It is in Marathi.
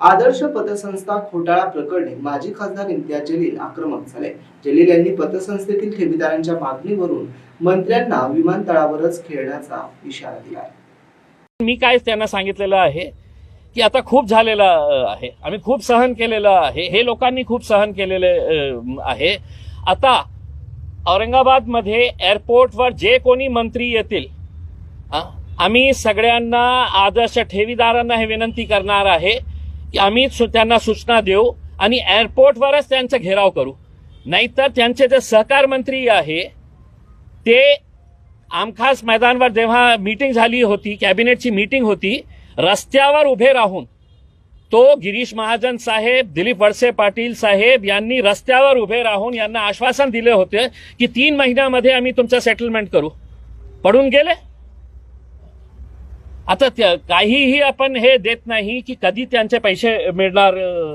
आदर्श पतसंस्था खोटाळा प्रकरणी माजी खासदार इम्तियाज जलील आक्रमक झाले. जलील यांनी पतसंस्थेतील ठेवीदारांच्या मागणीवरून मंत्र्यांना विमानतळावरच खेळण्याचा इशारा दिला. मी काय त्यांना सांगितलेलं आहे की आता खूप झालेलं आहे. आम्ही खूप सहन केलेलं आहे. हे लोकांनी खूप सहन केलेले आहे. आता औरंगाबादमध्ये एअरपोर्टवर जे कोणी मंत्री येतील आम्ही सगळ्यांना आदर्श ठेवीदारांना हे विनंती करणार आहे की आम्ही सु- त्यांना सूचना देऊ आणि एअरपोर्टवरच त्यांचा घेराव करू. नाहीतर त्यांचे जे सहकार मंत्री आहे ते आमखास मैदानवर जेव्हा मीटिंग झाली होती कॅबिनेटची मीटिंग होती रस्त्यावर उभे राहून तो गिरीश महाजन साहेब दिलीप वळसे पाटील साहेब यांनी रस्त्यावर उभे राहून यांना आश्वासन दिले होते की तीन महिन्यामध्ये आम्ही तुमचं सेटलमेंट करू. पडून गेले? आता त्या- काहीही आपण हे देत नाही की कधी त्यांचे पैसे मिळणार